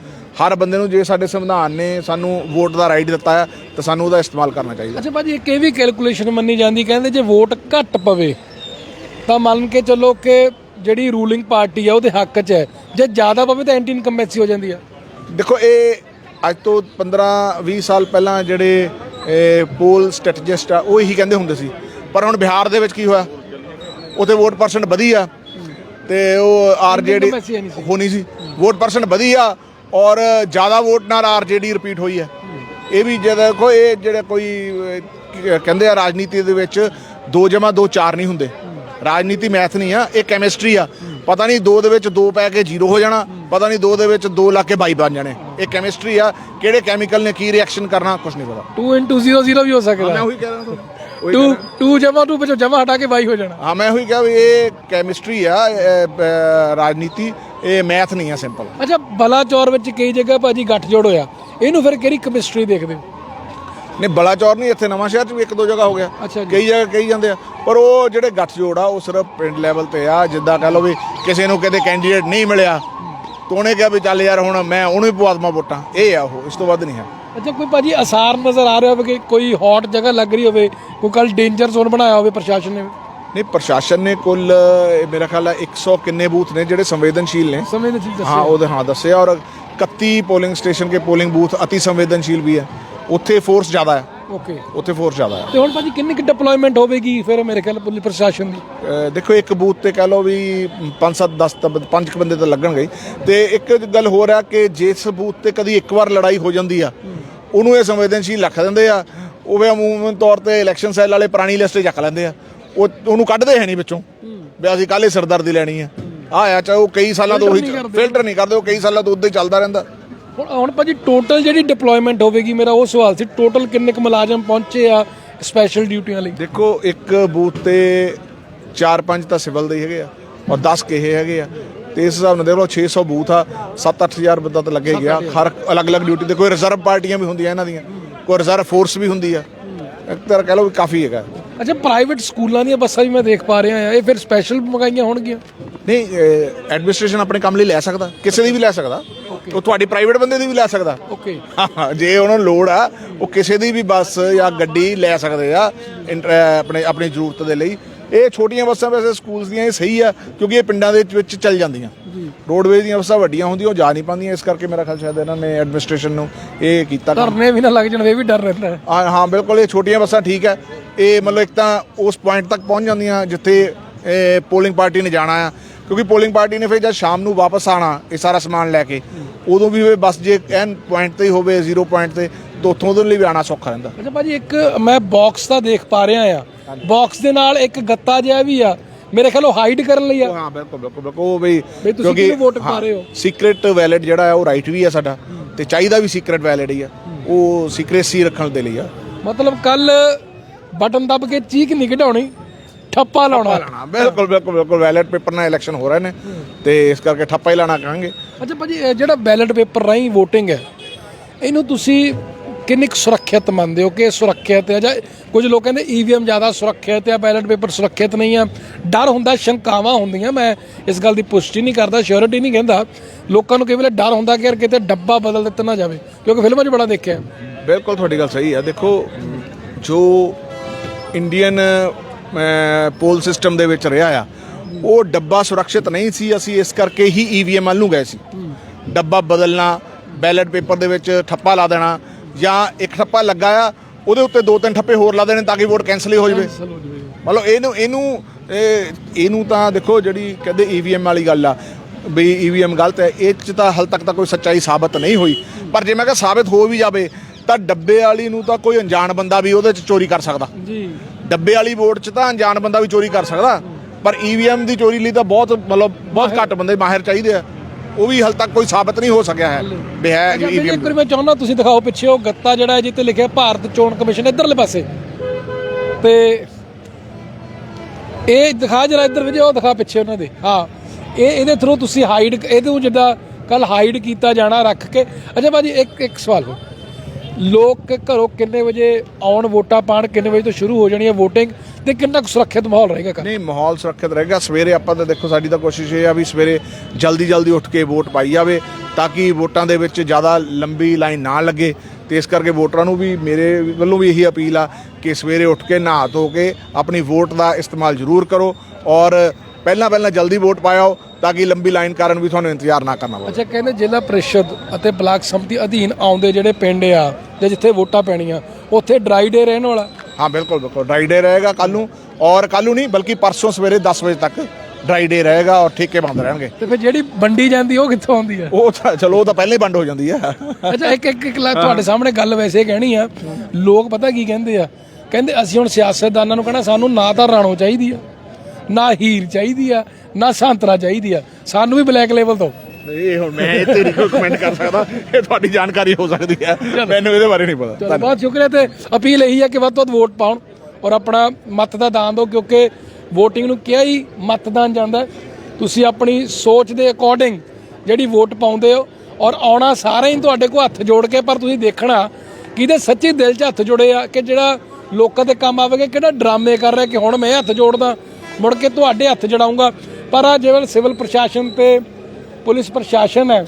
ਹਰ ਬੰਦੇ ਨੂੰ ਜੇ ਸਾਡੇ ਸੰਵਿਧਾਨ ਨੇ ਸਾਨੂੰ ਵੋਟ ਦਾ ਰਾਈਟ ਦਿੱਤਾ ਹੈ ਤਾਂ ਸਾਨੂੰ ਉਹਦਾ ਇਸਤੇਮਾਲ ਕਰਨਾ ਚਾਹੀਦਾ। ਅੱਛਾ ਭਾਜੀ ਇੱਕ ਇਹ ਵੀ ਕੈਲਕੂਲੇਸ਼ਨ ਮੰਨੀ ਜਾਂਦੀ ਕਹਿੰਦੇ ਜੇ ਵੋਟ ਘੱਟ ਪਵੇ ਤਾਂ ਮੰਨ ਕੇ ਚੱਲੋ ਕਿ ਜਿਹੜੀ ਰੂਲਿੰਗ ਪਾਰਟੀ ਆ ਉਹਦੇ ਹੱਕ 'ਚ ਹੈ। ਜੇ ਜ਼ਿਆਦਾ ਪਵੇ ਤਾਂ ਐਂਟੀ ਇਨਕੰਬੈਂਸੀ ਹੋ ਜਾਂਦੀ ਆ। ਦੇਖੋ ਇਹ ਅੱਜ ਤੋਂ 15 20 ਸਾਲ ਪਹਿਲਾਂ ਜਿਹੜੇ ਪੋਲ ਸਟ੍ਰੈਟਜਿਸਟ ਆ ਉਹ ਇਹੀ ਕਹਿੰਦੇ ਹੁੰਦੇ ਸੀ। ਪਰ ਹੁਣ ਬਿਹਾਰ ਦੇ ਵਿੱਚ ਕੀ ਹੋਇਆ? ਉੱਥੇ ਵੋਟ ਪਰਸੈਂਟ ਵਧੀ ਆ। ਤੇ ਉਹ ਆਰਜੇਡੀ। ਹੋਣੀ ਸੀ। ਵੋਟ ਪਰਸੈਂਟ ਵਧੀ ਆ ਔਰ ਜ਼ਿਆਦਾ ਵੋਟ ਨਾਲ ਆਰਜੇਡੀ ਰਿਪੀਟ ਹੋਈ ਹੈ। ਇਹ ਵੀ ਜੇ ਦੇਖੋ ਇਹ ਜਿਹੜੇ ਕੋਈ ਕਹਿੰਦੇ ਆ ਰਾਜਨੀਤੀ ਦੇ ਵਿੱਚ 2 ਜਮਾ 2 4 ਨਹੀਂ ਹੁੰਦੇ। ਰਾਜਨੀਤੀ ਮੈਥ ਨਹੀਂ ਆ ਇਹ ਕੈਮਿਸਟਰੀ ਆ। ਪਤਾ ਨਹੀਂ 2 ਦੇ ਵਿੱਚ 2 ਪੈ ਕੇ 0 ਹੋ ਜਾਣਾ ਪਤਾ ਨਹੀਂ 2 ਦੇ ਵਿੱਚ 2 ਲਾ ਕੇ 22 ਬਣ ਜਾਣੇ। ਇਹ ਕੈਮਿਸਟਰੀ ਆ ਕਿਹੜੇ ਕੈਮੀਕਲ ਨੇ ਕੀ ਰਿਐਕਸ਼ਨ ਕਰਨਾ ਕੁਝ ਨਹੀਂ ਪਤਾ। 2 0 0 ਵੀ ਹੋ ਸਕਦਾ। ਉਹੀ ਕਹਿ ਰਿਹਾ 2 2 ਜਮਾ 2 ਵਿੱਚੋਂ ਜਮਾ ਹਟਾ ਕੇ 22 ਹੋ ਜਾਣਾ। ਹਾਂ ਮੈਂ ਉਹੀ ਕਿਹਾ ਵੀ ਇਹ ਕੈਮਿਸਟਰੀ ਆ ਰਾਜਨੀਤੀ ਇਹ ਮੈਥ ਨਹੀਂ ਆ ਸਿੰਪਲ ਅੱਛਾ ਬਲਾਚੌਰ ਵਿੱਚ ਕਈ ਜਗ੍ਹਾ ਭਾਜੀ ਗੱਠਜੋੜ ਹੋਇਆ। ਇਹਨੂੰ ਫਿਰ ਕਿਹੜੀ ਕੈਮਿਸਟਰੀ ਦੇਖਦੇ ਨਹੀਂ ਬਲਾਚੌਰ ਨਹੀਂ ਇੱਥੇ ਨਵਾਂ ਸ਼ਹਿਰ ਚ ਵੀ ਇੱਕ ਦੋ ਜਗ੍ਹਾ ਹੋ ਗਿਆ। ਕਈ ਜਗ੍ਹਾ ਕਈ ਜਾਂਦੇ ਆ। ਪਰ ਉਹ ਜਿਹੜੇ ਗੱਠ ਜੋੜ ਆ ਉਹ ਸਿਰਫ ਪਿੰਡ ਲੈਵਲ ਤੇ ਆ ਜਿੱਦਾਂ ਕਹ ਲਓ ਵੀ ਕਿਸੇ ਨੂੰ ਕਿਤੇ ਕੈਂਡੀਡੇਟ ਨਹੀਂ ਮਿਲਿਆ। ਤਾਂ ਉਹਨੇ ਕਿਹਾ ਵੀ ਚੱਲ ਯਾਰ ਹੁਣ ਮੈਂ ਉਹਨੂੰ ਹੀ ਪਵਾ ਦਵਾਂ ਵੋਟਾਂ। ਇਹ ਆ ਉਹ ਇਸ ਤੋਂ ਵੱਧ ਨਹੀਂ ਹੈ ਅੱਛਾ ਕੋਈ ਭਾਜੀ ਅਸਾਰ ਨਜ਼ਰ ਆ ਰਿਹਾ ਹੋਵੇ ਕਿ ਕੋਈ ਹੌਟ ਜਗ੍ਹਾ ਲੱਗ ਰਹੀ ਹੋਵੇ ਕੋਈ ਕੱਲ ਡੇਂਜਰ ਜ਼ੋਨ ਬਣਾਇਆ ਹੋਵੇ ਪ੍ਰਸ਼ਾਸਨ ਨੇ? ਨਹੀਂ ਪ੍ਰਸ਼ਾਸਨ ਨੇ ਕੁੱਲ ਮੇਰਾ ਖਿਆਲ ਹੈ 100 ਕਿੰਨੇ ਬੂਥ ਨੇ ਜਿਹੜੇ ਸੰਵੇਦਨਸ਼ੀਲ ਨੇ। ਸਮੇਂ ਦੇ ਚੀਜ਼ ਹਾਂ ਦੱਸਿਆ ਉਹਦੇ ਹਾਂ ਦੱਸਿਆ ਔਰ 31 ਪੋਲਿੰਗ ਸਟੇਸ਼ਨ ਕੇ ਪੋਲਿੰਗ ਬੂਥ ਅਤੀ ਸੰਵੇਦਨਸ਼ੀਲ ਵੀ ਹੈ। ਉੱਥੇ ਫੋਰਸ ਜ਼ਿਆਦਾ ਹੈ। ਓਕੇ ਉੱਥੇ ਫੋਰਸ ਜ਼ਿਆਦਾ ਹੈ। ਤੇ ਹੁਣ ਭਾਜੀ ਕਿੰਨੀ ਕਿ ਡਿਪਲੋਇਮੈਂਟ ਹੋਵੇਗੀ ਫਿਰ ਮੇਰੇ ਖਿਆਲ ਪੁਲਿਸ ਪ੍ਰਸ਼ਾਸਨ ਦੀ? ਦੇਖੋ ਇੱਕ ਬੂਥ ਤੇ ਕਹ ਲਓ ਵੀ 5 7 10 ਤਾਂ ਪੰਜ ਕੁ ਬੰਦੇ ਤਾਂ ਲੱਗਣਗੇ। ਤੇ ਇੱਕ ਗੱਲ ਹੋਰ ਆ ਕਿ ਜਿਸ ਬੂਥ ਤੇ ਕਦੀ ਇੱਕ ਵਾਰ ਲੜਾਈ ਹੋ ਜਾਂਦੀ ਆ ਉਹਨੂੰ ਇਹ ਸੰਵੇਦਨਸ਼ੀਲ ਰੱਖ ਦਿੰਦੇ ਆ। ਉਹ ਵੀ ਅਮੂਮਨ ਤੌਰ ਤੇ ਇਲੈਕਸ਼ਨ ਸੈੱਲ ਵਾਲੇ ਪੁਰਾਣੀ ਲਿਸਟ ਚੱਕ ਲੈਂਦੇ ਆ। ਉਹ ਉਹਨੂੰ ਕੱਢਦੇ ਹੈ ਨਹੀਂ ਵਿੱਚੋਂ। ਵੀ ਅਸੀਂ ਕੱਲ੍ਹ ਹੀ ਸਰਦਰਦੀ ਲੈਣੀ ਆ ਆ ਆ ਚਾਹੇ ਉਹ ਕਈ ਸਾਲਾਂ ਤੋਂ ਉਹੀ। ਫਿਲਟਰ ਨਹੀਂ ਕਰਦੇ ਉਹ ਕਈ ਸਾਲਾਂ ਤੋਂ ਉਦਾਂ ਹੀ ਚੱਲਦਾ ਰਹਿੰਦਾ। ਹੁਣ ਹੁਣ ਭਾਜੀ ਟੋਟਲ ਜਿਹੜੀ ਡਿਪਲੋਇਮੈਂਟ ਹੋਵੇਗੀ ਮੇਰਾ ਉਹ ਸਵਾਲ ਸੀ ਟੋਟਲ ਕਿੰਨੇ ਕੁ ਮੁਲਾਜ਼ਮ ਪਹੁੰਚੇ ਆ ਸਪੈਸ਼ਲ ਡਿਊਟੀਆਂ ਲਈ? ਦੇਖੋ ਇੱਕ ਬੂਥ ਤੇ 4-5 ਤਾਂ ਸਿਵਲ ਦੇ ਹੀ ਹੈਗੇ ਆ ਔਰ 10 ਕਿਹੇ ਹੈਗੇ ਆ। ਤੇ ਇਸ ਹਿਸਾਬ ਨਾਲ ਦੇਖ ਲਓ 600 ਬੂਥ ਆ 7-8000 ਬੰਦਾ ਤਾਂ ਲੱਗੇ ਗਿਆ। ਹਰ ਅਲੱਗ-ਅਲੱਗ ਡਿਊਟੀ ਤੇ ਕੋਈ ਰਿਜ਼ਰਵ ਪਾਰਟੀਆਂ ਵੀ ਹੁੰਦੀਆਂ ਇਹਨਾਂ ਦੀਆਂ ਕੋਈ ਰਿਜ਼ਰਵ ਫੋਰਸ ਵੀ ਹੁੰਦੀ ਆ। ਇੱਕ ਤਰ੍ਹਾਂ ਕਹਿ ਲਓ ਵੀ ਕਾਫੀ ਹੈਗਾ। ਅੱਛਾ ਪ੍ਰਾਈਵੇਟ ਸਕੂਲਾਂ ਦੀਆਂ ਬੱਸਾਂ ਵੀ ਮੈਂ ਦੇਖ ਪਾ ਰਿਹਾ ਆ ਇਹ ਫਿਰ ਸਪੈਸ਼ਲ ਮੰਗਾਈਆਂ ਹੋਣਗੀਆਂ? ਨਹੀਂ ਐਡਮਿਨਿਸਟ੍ਰੇਸ਼ਨ ਆਪਣੇ ਕੰਮ ਲਈ ਲੈ ਸਕਦਾ ਕਿਸੇ ਦੀ ਵੀ ਲੈ ਸਕਦਾ। ਉਹ ਤੁਹਾਡੀ ਪ੍ਰਾਈਵੇਟ ਬੰਦੇ ਦੀ ਵੀ ਲੈ ਸਕਦਾ। ਓਕੇ ਜੇ ਉਹਨਾਂ ਨੂੰ ਲੋੜ ਆ ਉਹ ਕਿਸੇ ਦੀ ਵੀ ਬੱਸ ਜਾਂ ਗੱਡੀ ਲੈ ਸਕਦੇ ਆ ਆਪਣੇ ਆਪਣੀ ਜ਼ਰੂਰਤ ਦੇ ਲਈ। ਇਹ ਛੋਟੀਆਂ ਬੱਸਾਂ ਵੈਸੇ ਸਕੂਲਸ ਦੀਆਂ ਇਹ ਸਹੀ ਆ ਕਿਉਂਕਿ ਇਹ ਪਿੰਡਾਂ ਦੇ ਵਿੱਚ ਚੱਲ ਜਾਂਦੀਆਂ। ਰੋਡਵੇਜ਼ ਦੀਆਂ ਬੱਸਾਂ ਵੱਡੀਆਂ ਹੁੰਦੀਆਂ ਉਹ ਜਾ ਨਹੀਂ ਪਾਉਂਦੀਆਂ ਇਸ ਕਰਕੇ ਮੇਰਾ ਖਿਆਲ ਸ਼ਾਇਦ ਇਹਨਾਂ ਨੇ ਐਡਮਿਨਿਸਟ੍ਰੇਸ਼ਨ ਨੂੰ ਇਹ ਕੀਤਾ। ਧਰਨੇ ਵੀ ਨਾ ਲੱਗ ਜਾਣ ਇਹ ਵੀ ਡਰ ਰਹਿੰਦਾ ਹੈ। ਹਾਂ ਹਾਂ ਬਿਲਕੁਲ ਇਹ ਛੋਟੀਆਂ ਬੱਸਾਂ ਠੀਕ ਹੈ। ਇਹ ਮਤਲਬ ਇੱਕ ਤਾਂ ਉਸ ਪੁਆਇੰਟ ਤੱਕ ਪਹੁੰਚ ਜਾਂਦੀਆਂ ਜਿੱਥੇ ਪੋਲਿੰਗ ਪਾਰਟੀ ਨੇ ਜਾਣਾ ਆ। ਕਿਉਂਕਿ ਪੋਲਿੰਗ ਪਾਰਟੀ ਨੇ ਫਿਰ ਜਦ ਸ਼ਾਮ ਨੂੰ ਵਾਪਸ ਆਣਾ ਇਹ ਸਾਰਾ ਸਮਾਨ ਲੈ ਕੇ ਉਦੋਂ ਵੀ ਇਹ ਬੱਸ ਜੇ ਐਨ ਪੁਆਇੰਟ ਤੇ ਹੀ ਹੋਵੇ ਜ਼ੀਰੋ ਪੁਆਇੰਟ ਤੇ ਤਾਂ ਉੱਥੋਂ ਉਹਦੇ ਲਈ ਵੀ ਆਣਾ ਸੌਖਾ ਰਹਿੰਦਾ। ਅੱਛਾ ਭਾਜੀ ਇੱਕ ਮੈਂ ਬਾਕਸ ਤਾਂ ਦੇਖ ਪਾ ਰਿਹਾ ਆ। ਬਾਕਸ ਦੇ ਨਾਲ ਇੱਕ ਗੱਤਾ ਜਿਹਾ ਵੀ ਆ। ਮੇਰੇ ਖਿਆਲ ਉਹ ਹਾਈਡ ਕਰਨ ਲਈ ਆ। ਹਾਂ ਬਿਲਕੁਲ ਬਿਲਕੁਲ ਬਿਲਕੁਲ। ਉਹ ਵੀ ਵੀ ਤੁਸੀਂ ਕਿਹਨੂੰ vote ਪਾ ਰਹੇ ਹੋ? ਸੀਕ੍ਰੀਟ ਵੈਲਿਡ ਜਿਹੜਾ ਹੈ ਉਹ ਰਾਈਟ ਵੀ ਹੈ ਸਾਡਾ। ਤੇ ਚਾਹੀਦਾ ਵੀ ਸੀਕ੍ਰੀਟ ਵੈਲਿਡ ਹੀ ਆ। ਉਹ ਸੀਕ੍ਰੇਸੀ ਰੱਖਣ ਦੇ ਲਈ ਆ। ਮਤਲਬ ਕੱਲ ਬਟਨ ਦੱਬ ਕੇ ਚੀਕ ਨਹੀਂ ਕਢਾਉਣੀ ਠੱਪਾ ਲਾਉਣਾ। ਬਿਲਕੁਲ ਬਿਲਕੁਲ ਬਿਲਕੁਲ। ਵੈਲਿਡ ਪੇਪਰ ਨਾਲ ਇਲੈਕਸ਼ਨ ਹੋ ਰਹੇ ਨੇ। ਤੇ ਇਸ ਕਰਕੇ ਠੱਪਾ ਹੀ ਲਾਣਾ ਕਹਾਂਗੇ। ਅੱਛਾ ਭਾਜੀ ਜਿਹੜਾ ਬੈਲਟ ਪੇਪਰ ਰਾਹੀਂ VOTING ਹੈ ਇਹਨੂੰ ਤੁਸੀਂ ਕਿੰਨੀ ਕੁ ਸੁਰੱਖਿਅਤ ਮੰਨਦੇ ਹੋ ਕਿ ਸੁਰੱਖਿਅਤ ਹੈ ਜਾਂ ਕੁਝ ਲੋਕ ਕਹਿੰਦੇ ਈਵੀਐਮ ਜ਼ਿਆਦਾ ਸੁਰੱਖਿਅਤ ਹੈ ਬੈਲਟ ਪੇਪਰ ਸੁਰੱਖਿਅਤ ਨਹੀਂ ਹੈ ਡਰ ਹੁੰਦਾ, ਸ਼ੰਕਾਵਾਂ ਹੁੰਦੀਆਂ। ਮੈਂ ਇਸ ਗੱਲ ਦੀ ਪੁਸ਼ਟੀ ਨਹੀਂ ਕਰਦਾ ਸ਼ੋਰਿਟੀ ਨਹੀਂ ਕਹਿੰਦਾ। ਲੋਕਾਂ ਨੂੰ ਕਈ ਵੇਲੇ ਡਰ ਹੁੰਦਾ ਕਿ ਯਾਰ ਕਿਤੇ ਡੱਬਾ ਬਦਲ ਦਿੱਤਾ ਨਾ ਜਾਵੇ। ਕਿਉਂਕਿ ਫਿਲਮਾਂ 'ਚ ਬੜਾ ਦੇਖਿਆ। ਬਿਲਕੁਲ ਤੁਹਾਡੀ ਗੱਲ ਸਹੀ ਹੈ ਦੇਖੋ, ਜੋ ਇੰਡੀਅਨ ਪੋਲ ਸਿਸਟਮ ਦੇ ਵਿੱਚ ਰਿਹਾ ਆ, ਉਹ ਡੱਬਾ ਸੁਰੱਖਿਅਤ ਨਹੀਂ ਸੀ। ਅਸੀਂ ਇਸ ਕਰਕੇ ਹੀ ਈਵੀਐਮ ਵੱਲ ਨੂੰ ਗਏ ਸੀ। ਡੱਬਾ ਬਦਲਣਾ, ਬੈਲਟ ਪੇਪਰ ਦੇ ਵਿੱਚ ਠੱਪਾ ਲਾ ਦੇਣਾ ਜਾਂ ਇੱਕ ਠੱਪਾ ਲੱਗਾ ਆ ਉਹਦੇ ਉੱਤੇ ਦੋ ਤਿੰਨ ਠੱਪੇ ਹੋਰ ਲਾ ਦੇਣੇ ਤਾਂ ਕਿ ਵੋਟ ਕੈਨਸਲ ਹੀ ਹੋ ਜਾਵੇ। ਮਤਲਬ ਇਹਨੂੰ ਇਹਨੂੰ ਇਹ ਇਹਨੂੰ ਤਾਂ ਦੇਖੋ ਜਿਹੜੀ ਕਹਿੰਦੇ ਈਵੀਐਮ ਵਾਲੀ ਗੱਲ ਆ ਵੀ ਈਵੀਐਮ ਗਲਤ ਹੈ ਇਹ ਚ ਤਾਂ ਹਾਲ ਤੱਕ ਤਾਂ ਕੋਈ ਸੱਚਾਈ ਸਾਬਤ ਨਹੀਂ ਹੋਈ। ਪਰ ਜੇ ਮੈਂ ਕਿਹਾ ਸਾਬਤ ਹੋ ਵੀ ਜਾਵੇ ਤਾਂ ਡੱਬੇ ਵਾਲੀ ਨੂੰ ਤਾਂ ਕੋਈ ਅਣਜਾਣ ਬੰਦਾ ਵੀ ਉਹਦੇ ਚ ਚੋਰੀ ਕਰ ਸਕਦਾ। ਜੀ। ਡੱਬੇ ਵਾਲੀ ਵੋਟ ਚ ਤਾਂ ਅਣਜਾਣ ਬੰਦਾ ਵੀ ਚੋਰੀ ਕਰ ਸਕਦਾ। ਪਰ ਈਵੀਐਮ ਦੀ ਚੋਰੀ ਲਈ ਤਾਂ ਬਹੁਤ ਮਤਲਬ ਬਹੁਤ ਘੱਟ ਬੰਦੇ ਮਾਹਿਰ ਚਾਹੀਦੇ ਆ। ਉਹ ਵੀ ਹਾਲ ਤੱਕ ਕੋਈ ਸਾਬਤ ਨਹੀਂ ਹੋ ਸਕਿਆ ਹੈ। ਵੀ ਹੈ ਵੀਰ ਜੀ, ਇੱਕ ਵਾਰ ਮੈਂ ਚਾਹੁੰਦਾ ਤੁਸੀਂ ਦਿਖਾਓ ਪਿੱਛੇ ਉਹ ਗੱਤਾ ਜਿਹੜਾ ਹੈ ਜਿੱਤੇ ਲਿਖਿਆ ਭਾਰਤ ਚੋਣ ਕਮਿਸ਼ਨ ਇਧਰਲੇ ਪਾਸੇ। ਤੇ ਇਹ ਦਿਖਾ ਜਰਾ ਇੱਧਰ ਵੀ ਉਹ ਦਿਖਾ ਪਿੱਛੇ ਉਹਨਾਂ ਦੇ। ਹਾਂ ਇਹ ਇਹਦੇ ਥਰੂ ਤੁਸੀਂ ਹਾਈਡ ਇਹਦੇ ਨੂੰ ਜਿੱਦਾਂ ਕੱਲ ਹਾਈਡ ਕੀਤਾ ਜਾਣਾ ਰੱਖ ਕੇ। ਅੱਛਾ ਭਾਜੀ ਇੱਕ ਇੱਕ ਸਵਾਲ ਹੋ ਲੋਕ ਘਰੋਂ ਕਿੰਨੇ ਵਜੇ ਆਉਣ, ਵੋਟਾਂ ਪਾਣ ਕਿੰਨੇ ਵਜੇ ਤੋਂ ਸ਼ੁਰੂ ਹੋ ਜਾਣੀ ਹੈ ਵੋਟਿੰਗ ਤੇ ਕਿੰਨਾ ਕੁ ਸੁਰੱਖਿਅਤ ਮਾਹੌਲ ਰਹੇਗਾ ਕੱਲ੍ਹ? ਨਹੀਂ, ਮਾਹੌਲ ਸੁਰੱਖਿਅਤ ਰਹੇਗਾ ਸਵੇਰੇ ਆਪਾਂ ਤਾਂ ਦੇਖੋ, ਸਾਡੀ ਤਾਂ ਕੋਸ਼ਿਸ਼ ਇਹ ਆ ਵੀ ਸਵੇਰੇ ਜਲਦੀ ਜਲਦੀ ਉੱਠ ਕੇ ਵੋਟ ਪਾਈ ਜਾਵੇ ਤਾਂ ਕਿ ਵੋਟਾਂ ਦੇ ਵਿੱਚ ਜ਼ਿਆਦਾ ਲੰਬੀ ਲਾਈਨ ਨਾ ਲੱਗੇ ਤੇ ਇਸ ਕਰਕੇ ਵੋਟਰਾਂ ਨੂੰ ਵੀ ਮੇਰੇ ਵੱਲੋਂ ਵੀ ਇਹੀ ਅਪੀਲ ਆ ਕਿ ਸਵੇਰੇ ਉੱਠ ਕੇ, ਨਹਾ ਧੋ ਕੇ ਆਪਣੀ ਵੋਟ ਦਾ ਇਸਤੇਮਾਲ ਜ਼ਰੂਰ ਕਰੋ ਔਰ ਪਹਿਲਾਂ ਪਹਿਲਾਂ ਜਲਦੀ ਵੋਟ ਪਾਇਓ ਤਾਂ ਕਿ ਲੰਬੀ ਲਾਈਨ ਕਾਰਨ ਵੀ ਤੁਹਾਨੂੰ ਇੰਤਜ਼ਾਰ ਨਾ ਕਰਨਾ ਪਵੇ। ਅੱਛਾ ਕਹਿੰਦੇ ਜ਼ਿਲ੍ਹਾ ਪ੍ਰੀਸ਼ਦ ਅਤੇ ਬਲਾਕ ਸੰਮਤੀ ਅਧੀਨ ਆਉਂਦੇ ਜਿਹੜੇ ਪਿੰਡ ਆ ਜਾਂ ਜਿੱਥੇ ਵੋਟਾਂ ਪੈਣੀਆਂ ਉੱਥੇ ਡਰਾਈ ਡੇ ਰਹਿਣ ਵਾਲਾ। ਹਾਂ ਬਿਲਕੁਲ ਬਿਲਕੁਲ ਡਰਾਈ ਡੇ ਰਹੇਗਾ ਕੱਲ ਨੂੰ ਔਰ ਕੱਲ ਨੂੰ ਨਹੀਂ ਬਲਕਿ ਪਰਸੋਂ ਸਵੇਰੇ 10 ਵਜੇ ਤੱਕ ਡਰਾਈ ਡੇ ਰਹੇਗਾ ਔਰ ਠੇਕੇ ਬੰਦ ਰਹਿਣਗੇ। ਤੇ ਫਿਰ ਜਿਹੜੀ ਵੰਡੀ ਜਾਂਦੀ ਉਹ ਕਿੱਥੋਂ ਆਉਂਦੀ ਆ? ਉਹ ਤਾਂ ਚਲੋ ਉਹ ਤਾਂ ਪਹਿਲਾਂ ਹੀ ਬੰਦ ਹੋ ਜਾਂਦੀ ਆ। ਅੱਛਾ ਇੱਕ ਇੱਕ ਇੱਕ ਲਾ- ਤੁਹਾਡੇ ਸਾਹਮਣੇ ਗੱਲ ਵੈਸੇ ਕਹਿਣੀ ਆ। ਲੋਕ ਪਤਾ ਕੀ ਕਹਿੰਦੇ ਆ? ਕਹਿੰਦੇ ਅਸੀਂ ਹੁਣ ਸਿਆਸਤਦਾਨਾਂ ਨੂੰ ਕਹਿਣਾ ਸਾਨੂੰ ਨਾ ਤਾਂ ਰਾਣੋ ਚਾਹੀਦੀ ਆ। ਨਾ ਹੀਰ ਚਾਹੀਦੀ ਆ ਨਾ ਸੰਤਰਾ ਚਾਹੀਦੀ ਆ। ਸਾਨੂੰ ਵੀ ਬਲੈਕ ਲੈਵਲ ਤੋਂ ਇਹ ਹੁਣ ਮੈਂ ਇਹ ਤੇ ਨਹੀਂ ਕੋਈ ਕਮੈਂਟ ਕਰ ਸਕਦਾ ਇਹ ਤੁਹਾਡੀ ਜਾਣਕਾਰੀ ਹੋ ਸਕਦੀ ਹੈ ਮੈਨੂੰ ਇਹਦੇ ਬਾਰੇ ਨਹੀਂ ਪਤਾ। ਚਲੋ ਬਹੁਤ ਸ਼ੁਕਰੀਆ ਤੇ ਅਪੀਲ ਇਹੀ ਹੈ ਕਿ ਵੱਧ ਤੋਂ ਵੱਧ ਵੋਟ ਪਾਉਣ ਔਰ ਆਪਣਾ ਮਤ ਦਾ ਦਾਨ ਦਿਓ ਕਿਉਂਕਿ VOTING ਨੂੰ ਕਿਹਾ ਹੀ ਮਤਦਾਨ ਜਾਂਦਾ। ਤੁਸੀਂ ਆਪਣੀ ਸੋਚ ਦੇ ਅਕੋਰਡਿੰਗ ਜਿਹੜੀ ਵੋਟ ਪਾਉਂਦੇ ਹੋ ਔਰ ਆਉਣਾ ਸਾਰੇ ਹੀ ਤੁਹਾਡੇ ਕੋਲ ਹੱਥ ਜੋੜ ਕੇ ਪਰ ਤੁਸੀਂ ਦੇਖਣਾ ਕਿ ਇਹਦੇ ਸੱਚੀ ਦਿਲ 'ਚ ਹੱਥ ਜੁੜੇ ਆ ਕਿ ਜਿਹੜਾ ਲੋਕਾਂ ਦੇ ਕੰਮ ਆਵੇਗਾ ਕਿਹੜਾ ਡਰਾਮੇ ਕਰ ਰਿਹਾ ਕਿ ਹੁਣ ਮੈਂ ਹੱਥ ਜੋੜਦਾ। ਮੁੜ ਕੇ ਤੁਹਾਡੇ ਹੱਥ ਜੜਾਉਂਗਾ। ਪਰ ਆ ਜਿਵੇਂ ਸਿਵਲ ਪ੍ਰਸ਼ਾਸਨ ਤੇ ਪੁਲਿਸ ਪ੍ਰਸ਼ਾਸਨ ਹੈ,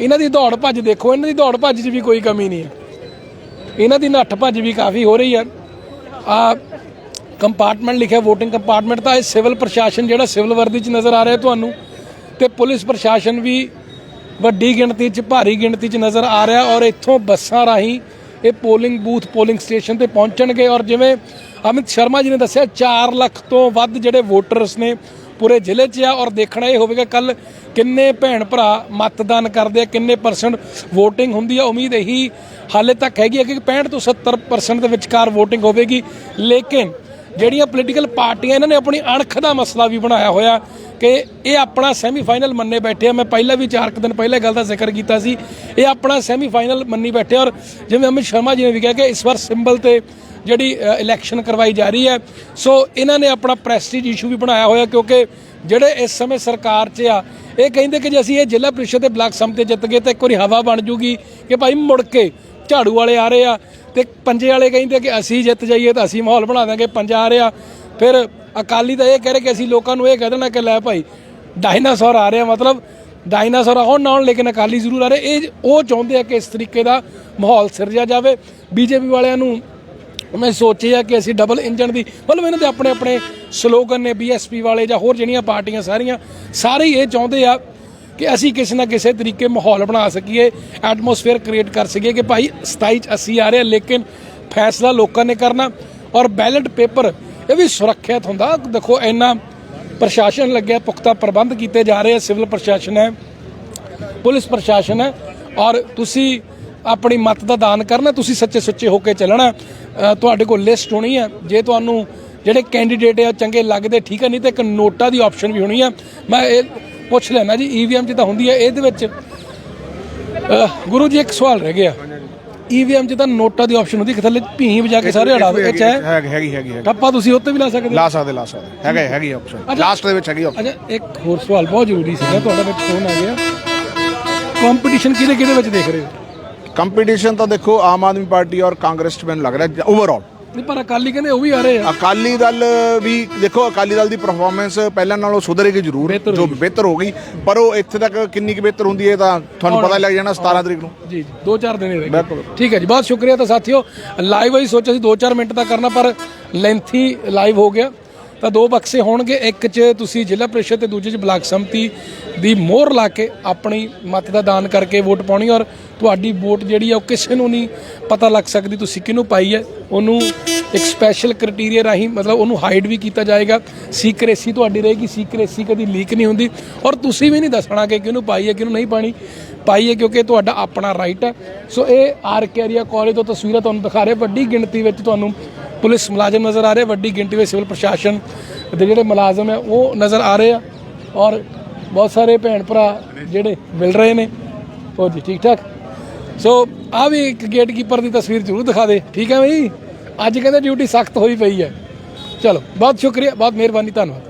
ਇਹਨਾਂ ਦੀ ਦੌੜ ਭੱਜ ਦੇਖੋ, ਇਹਨਾਂ ਦੀ ਦੌੜ ਭੱਜ 'ਚ ਵੀ ਕੋਈ ਕਮੀ ਨਹੀਂ ਹੈ। ਇਹਨਾਂ ਦੀ ਨੱਠ ਭੱਜ ਵੀ ਕਾਫੀ ਹੋ ਰਹੀ ਹੈ। ਆ ਕੰਪਾਰਟਮੈਂਟ ਲਿਖਿਆ, VOTING ਕੰਪਾਰਟਮੈਂਟ ਤਾਂ ਇਹ ਸਿਵਲ ਪ੍ਰਸ਼ਾਸਨ ਜਿਹੜਾ ਸਿਵਲ ਵਰਦੀ 'ਚ ਨਜ਼ਰ ਆ ਰਿਹਾ ਤੁਹਾਨੂੰ, ਤੇ ਪੁਲਿਸ ਪ੍ਰਸ਼ਾਸਨ ਵੀ ਵੱਡੀ ਗਿਣਤੀ 'ਚ, ਭਾਰੀ ਗਿਣਤੀ 'ਚ ਨਜ਼ਰ ਆ ਰਿਹਾ ਔਰ ਇੱਥੋਂ ਬੱਸਾਂ ਰਾਹੀਂ ਇਹ ਪੋਲਿੰਗ ਬੂਥ, ਪੋਲਿੰਗ ਸਟੇਸ਼ਨ ਤੇ ਪਹੁੰਚਣਗੇ ਔਰ ਜਿਵੇਂ ਅਮਿਤ ਸ਼ਰਮਾ ਜੀ ਨੇ ਦੱਸਿਆ 4 ਲੱਖ ਤੋਂ ਵੱਧ ਜਿਹੜੇ ਵੋਟਰਸ ਨੇ ਪੂਰੇ ਜ਼ਿਲ੍ਹੇ 'ਚ ਆ ਔਰ ਦੇਖਣਾ ਇਹ ਹੋਵੇਗਾ ਕੱਲ ਕਿੰਨੇ ਭੈਣ ਭਰਾ ਮਤਦਾਨ ਕਰਦੇ ਆ, ਕਿੰਨੇ ਪਰਸੈਂਟ VOTING ਹੁੰਦੀ ਆ। ਉਮੀਦ ਇਹੀ ਹਾਲੇ ਤੱਕ ਹੈਗੀ ਹੈ ਕਿ 65 ਤੋਂ 70% ਦੇ ਵਿਚਕਾਰ VOTING ਹੋਵੇਗੀ। ਲੇਕਿਨ ਜਿਹੜੀਆਂ ਪੋਲੀਟੀਕਲ ਪਾਰਟੀਆਂ ਇਹਨਾਂ ਨੇ ਆਪਣੀ ਅਣਖ ਦਾ ਮਸਲਾ ਵੀ ਬਣਾਇਆ ਹੋਇਆ ਕਿ ਇਹ ਆਪਣਾ ਸੈਮੀਫਾਈਨਲ ਮੰਨੇ ਬੈਠੇ ਆ। ਮੈਂ ਪਹਿਲਾਂ ਵੀ ਚਾਰ ਕੁ ਦਿਨ ਪਹਿਲਾਂ ਗੱਲ ਦਾ ਜ਼ਿਕਰ ਕੀਤਾ ਸੀ। ਇਹ ਆਪਣਾ ਸੈਮੀਫਾਈਨਲ ਮੰਨੀ ਬੈਠੇ ਔਰ ਜਿਵੇਂ ਅਮਿਤ ਸ਼ਰਮਾ ਜੀ ਨੇ ਵੀ ਕਿਹਾ ਕਿ ਇਸ ਵਾਰ ਸਿੰਬਲ ਤੇ ਜਿਹੜੀ ਇਲੈਕਸ਼ਨ ਕਰਵਾਈ ਜਾ ਰਹੀ ਹੈ। ਸੋ ਇਹਨਾਂ ਨੇ ਆਪਣਾ ਪ੍ਰੈਸਟੀਜ ਇਸ਼ੂ ਵੀ ਬਣਾਇਆ ਹੋਇਆ ਕਿਉਂਕਿ ਜਿਹੜੇ ਇਸ ਸਮੇਂ ਸਰਕਾਰ 'ਚ ਆ, ਇਹ ਕਹਿੰਦੇ ਕਿ ਜੇ ਅਸੀਂ ਇਹ ਜ਼ਿਲ੍ਹਾ ਪ੍ਰੀਸ਼ਦ ਤੇ ਬਲਾਕ ਸੰਮਤੀ ਜਿੱਤ ਗਏ ਤਾਂ ਇੱਕ ਵਾਰੀ ਹਵਾ ਬਣ ਜੂਗੀ ਕਿ ਭਾਈ ਮੁੜ ਕੇ ਝਾੜੂ ਵਾਲੇ ਆ ਰਹੇ ਆ ਤੇ ਪੰਜੇ ਵਾਲੇ ਕਹਿੰਦੇ ਕਿ ਅਸੀਂ ਜਿੱਤ ਜਾਈਏ ਤਾਂ ਅਸੀਂ ਮਾਹੌਲ ਬਣਾ ਦਾਂਗੇ ਪੰਜਾ ਆ ਰਿਹਾ। ਫਿਰ ਅਕਾਲੀ ਤਾਂ ਇਹ ਕਹਿ ਰਹੇ ਕਿ ਅਸੀਂ ਲੋਕਾਂ ਨੂੰ ਇਹ ਕਹਿ ਦੇਣਾ ਕਿ ਲੈ ਭਾਈ ਡਾਇਨਾਸੌਰ ਆ ਰਿਹਾ ਮਤਲਬ ਡਾਇਨਾਸੌਰ ਆਉਣ ਨਾ ਆਉਣ ਲੇਕਿਨ ਅਕਾਲੀ ਜ਼ਰੂਰ ਆ ਰਹੇ। ਇਹ ਉਹ ਚਾਹੁੰਦੇ ਆ ਕਿ ਇਸ ਤਰੀਕੇ ਦਾ ਮਾਹੌਲ ਸਿਰਜਿਆ ਜਾਵੇ। ਬੀਜੇਪੀ ਵਾਲਿਆਂ ਨੂੰ ਮੈਂ ਸੋਚਿਆ ਕਿ ਅਸੀਂ ਡਬਲ ਇੰਜਨ ਦੀ ਮਤਲਬ ਇਹਨਾਂ ਦੇ ਆਪਣੇ ਆਪਣੇ ਸਲੋਗਨ ਨੇ ਬੀਐਸਪੀ ਵਾਲੇ ਜਾਂ ਹੋਰ ਜਿਹੜੀਆਂ ਪਾਰਟੀਆਂ ਸਾਰੀਆਂ ਸਾਰੇ ਹੀ ਇਹ ਚਾਹੁੰਦੇ ਆ ਕਿ ਅਸੀਂ ਕਿਸੇ ਨਾ ਕਿਸੇ ਤਰੀਕੇ ਮਾਹੌਲ ਬਣਾ ਸਕੀਏ ਐਟਮੋਸਫੇਅਰ ਕ੍ਰੀਏਟ ਕਰ ਸਕੀਏ ਕਿ ਭਾਈ 27 ਚ ਅਸੀਂ ਆ ਰਹੇ ਹਾਂ, ਲੇਕਿਨ ਫੈਸਲਾ ਲੋਕਾਂ ਨੇ ਕਰਨਾ ਔਰ ਬੈਲਟ ਪੇਪਰ ਇਹ ਵੀ ਸੁਰੱਖਿਅਤ ਹੁੰਦਾ। ਦੇਖੋ ਇੰਨਾ ਪ੍ਰਸ਼ਾਸਨ ਲੱਗਿਆ ਪੁਖਤਾ ਪ੍ਰਬੰਧ ਕੀਤੇ ਜਾ ਰਹੇ ਆ ਸਿਵਲ ਪ੍ਰਸ਼ਾਸਨ ਹੈ ਪੁਲਿਸ ਪ੍ਰਸ਼ਾਸਨ ਹੈ ਔਰ ਤੁਸੀਂ ਆਪਣੀ ਮਤ ਦਾ ਦਾਨ ਕਰਨਾ ਤੁਸੀਂ ਸੱਚੇ ਸੁੱਚੇ ਹੋ ਕੇ ਚੱਲਣਾ। ਤੁਹਾਡੇ ਕੋਲ ਲਿਸਟ ਹੋਣੀ ਹੈ ਜੇ ਤੁਹਾਨੂੰ ਜਿਹੜੇ ਕੈਂਡੀਡੇਟ ਆ ਚੰਗੇ ਲੱਗਦੇ ਠੀਕ ਹੈ ਨਹੀਂ ਤੇ ਇੱਕ ਨੋਟਾ ਦੀ ਆਪਸ਼ਨ ਵੀ ਹੋਣੀ ਹੈ ਮੈਂ ਇਹ ਪੁੱਛ ਲੈਣਾ ਜੀ ਈਵੀਐਮ 'ਚ ਤਾਂ ਹੁੰਦੀ ਹੈ ਇਹਦੇ ਵਿੱਚ ਗੁਰੂ ਜੀ ਇੱਕ ਸਵਾਲ ਰਹਿ ਗਿਆ। ਈਵੀਐਮ 'ਚ ਤਾਂ ਨੋਟਾ ਦੀ ਆਪਸ਼ਨ ਹੁੰਦੀ ਕਿ ਥੱਲੇ ਭੀਂ ਵਜਾ ਕੇ ਸਾਰੇ ਹੜਾ ਦੋ ਇਹ 'ਚ ਹੈ। ਹੈਗੀ ਹੈਗੀ। ਟੱਪਾ ਤੁਸੀਂ ਉੱਤੇ ਵੀ ਲਾ ਸਕਦੇ। ਲਾ ਸਕਦੇ ਲਾ ਸਕਦੇ। ਹੈਗਾ ਹੈਗੀ ਆਪਸ਼ਨ ਲਾਸਟ ਦੇ ਵਿੱਚ ਹੈਗੀ ਆਪਸ਼ਨ ਅੱਛਾ ਇੱਕ ਹੋਰ ਸਵਾਲ ਬਹੁਤ ਜ਼ਰੂਰੀ ਸੀਗਾ ਤੁਹਾਡਾ ਵਿੱਚ ਫੋਨ ਆ ਗਿਆ। ਕੰਪੀਟੀਸ਼ਨ ਕਿਹਦੇ ਕਿਹਦੇ ਵਿੱਚ ਦੇਖ ਰਹੇ ਹੋ? ਕੰਪੀਟੀਸ਼ਨ ਤਾਂ ਦੇਖੋ ਆਮ ਆਦਮੀ ਪਾਰਟੀ ਔਰ ਕਾਂਗਰਸ ਚ ਮੈਨੂੰ ਲੱਗ ਰਿਹਾ ਓਵਰਆਲ ਨਹੀਂ ਪਰ ਅਕਾਲੀ ਕਹਿੰਦੇ ਉਹ ਵੀ ਆ ਰਹੇ ਆ। ਅਕਾਲੀ ਦਲ ਵੀ ਦੇਖੋ ਅਕਾਲੀ ਦਲ ਦੀ ਪਰਫਾਰਮੈਂਸ ਪਹਿਲਾਂ ਨਾਲੋਂ ਸੁਧਰੇਗੀ ਜ਼ਰੂਰ ਜੋ ਬਿਹਤਰ ਹੋ ਗਈ ਪਰ ਉਹ ਇੱਥੇ ਤੱਕ ਕਿੰਨੀ ਕੁ ਬਿਹਤਰ ਹੁੰਦੀ ਹੈ ਤਾਂ ਤੁਹਾਨੂੰ ਪਤਾ ਲੱਗ ਜਾਣਾ 17 ਤਰੀਕ ਨੂੰ। ਜੀ ਜੀ ਦੋ ਚਾਰ ਦਿਨ ਹੀ ਰਹਿ। ਗਏ। ਠੀਕ ਹੈ ਜੀ ਬਹੁਤ ਸ਼ੁਕਰੀਆ ਤਾਂ ਸਾਥੀਓ। ਲਾਈਵ ਹੀ ਸੋਚਿਆ ਸੀ 2-4 ਮਿੰਟ ਦਾ ਕਰਨਾ ਪਰ ਲੈਂਥੀ ਲਾਈਵ ਹੋ ਗਿਆ। ਤਾਂ ਦੋ ਬਕਸੇ ਹੋਣਗੇ, ਇੱਕ 'ਚ ਤੁਸੀਂ ਜ਼ਿਲ੍ਹਾ ਪ੍ਰੀਸ਼ਦ ਤੇ ਦੂਜੇ 'ਚ ਬਲਾਕ ਸੰਮਤੀ ਦੀ ਮੋਹਰ ਲਾ ਕੇ ਆਪਣੀ ਮਤ ਦਾ ਦਾਨ ਕਰਕੇ ਵੋਟ ਪਾਉਣੀ ਔਰ ਤੁਹਾਡੀ ਵੋਟ ਜਿਹੜੀ ਆ ਉਹ ਕਿਸੇ ਨੂੰ ਨਹੀਂ ਪਤਾ ਲੱਗ ਸਕਦੀ ਤੁਸੀਂ ਕਿਹਨੂੰ ਪਾਈ ਹੈ। ਉਹਨੂੰ ਇੱਕ ਸਪੈਸ਼ਲ ਕ੍ਰਾਈਟੇਰੀਆ ਰਾਹੀਂ ਮਤਲਬ ਉਹਨੂੰ ਹਾਈਡ ਵੀ ਕੀਤਾ ਜਾਏਗਾ। ਸੀਕ੍ਰੇਸੀ ਤੁਹਾਡੀ ਰਹੇਗੀ ਸੀਕ੍ਰੇਸੀ ਕਦੀ ਲੀਕ ਨਹੀਂ ਹੁੰਦੀ। ਔਰ ਤੁਸੀਂ ਵੀ ਨਹੀਂ ਦੱਸਣਾ ਕਿ ਕਿਹਨੂੰ ਪਾਈ ਹੈ, ਕਿਹਨੂੰ ਨਹੀਂ ਪਾਣੀ। ਪਾਈ ਹੈ ਕਿਉਂਕਿ ਤੁਹਾਡਾ ਆਪਣਾ ਰਾਈਟ ਹੈ। ਸੋ ਇਹ ਆਰ ਕੇ ਏਰੀਆ ਕਾਲਜ ਤੋਂ ਤਸਵੀਰਾਂ ਤੁਹਾਨੂੰ ਦਿਖਾ ਰਹੇ। ਵੱਡੀ ਗਿਣਤੀ ਵਿੱਚ ਤੁਹਾਨੂੰ ਪੁਲਿਸ ਮੁਲਾਜ਼ਮ ਨਜ਼ਰ ਆ ਰਹੇ, ਵੱਡੀ ਗਿਣਤੀ ਵਿੱਚ ਸਿਵਲ ਪ੍ਰਸ਼ਾਸਨ ਦੇ ਜਿਹੜੇ ਮੁਲਾਜ਼ਮ ਹੈ, ਉਹ ਨਜ਼ਰ ਆ ਰਹੇ ਆ ਔਰ ਬਹੁਤ ਸਾਰੇ ਭੈਣ ਭਰਾ ਜਿਹੜੇ ਮਿਲ ਰਹੇ ਨੇ। ਹੋਰ ਜੀ, ਠੀਕ ਠਾਕ? ਸੋ ਆ ਵੀ ਇੱਕ ਗੇਟਕੀਪਰ ਦੀ ਤਸਵੀਰ ਜ਼ਰੂਰ ਦਿਖਾ ਦੇ। ਠੀਕ ਹੈ ਬਈ? ਅੱਜ ਕਹਿੰਦੇ ਡਿਊਟੀ ਸਖਤ ਹੋਈ ਪਈ ਹੈ। ਚਲੋ, ਬਹੁਤ ਸ਼ੁਕਰੀਆ, ਬਹੁਤ ਮਿਹਰਬਾਨੀ, ਧੰਨਵਾਦ।